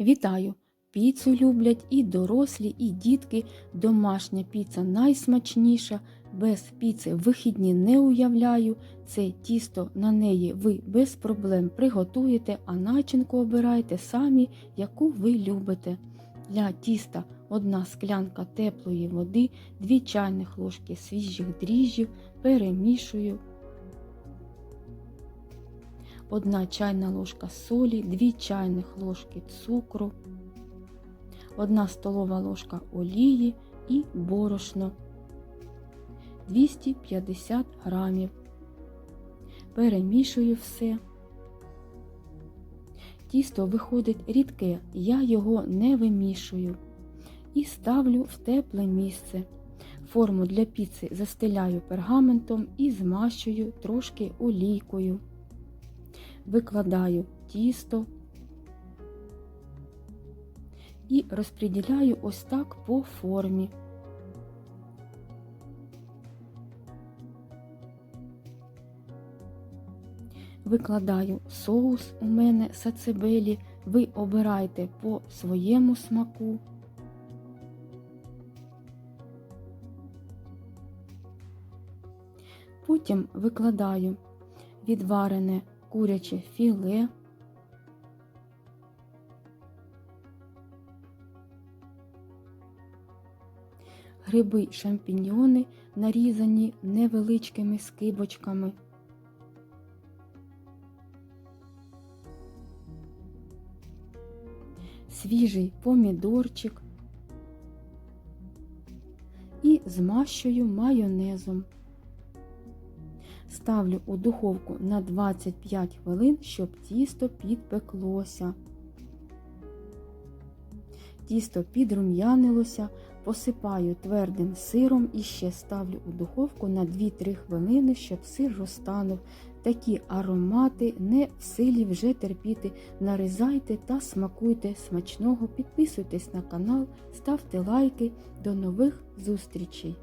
Вітаю! Піцу люблять і дорослі, і дітки. Домашня піца найсмачніша. Без піци вихідні не уявляю. Це тісто на неї ви без проблем приготуєте, а начинку обирайте самі, яку ви любите. Для тіста одна склянка теплої води, 2 чайних ложки свіжих дріжджів, перемішую. 1 чайна ложка солі, 2 чайних ложки цукру, 1 столова ложка олії і борошно 250 грамів. Перемішую все. Тісто виходить рідке, я його не вимішую і ставлю в тепле місце. Форму для піци застеляю пергаментом і змащую трошки олійкою. Викладаю тісто і розподіляю ось так по формі. Викладаю соус у мене сацебелі, ви обирайте по своєму смаку. Потім викладаю відварене куряче філе. Гриби шампіньйони нарізані невеличкими скибочками. Свіжий помідорчик і змащую майонезом. Ставлю у духовку на 25 хвилин, щоб тісто підпеклося. Тісто підрум'янилося, посипаю твердим сиром і ще ставлю у духовку на 2-3 хвилини, щоб сир розтанув. Такі аромати не в силі вже терпіти. Нарізайте та смакуйте смачного, підписуйтесь на канал, ставте лайки. До нових зустрічей!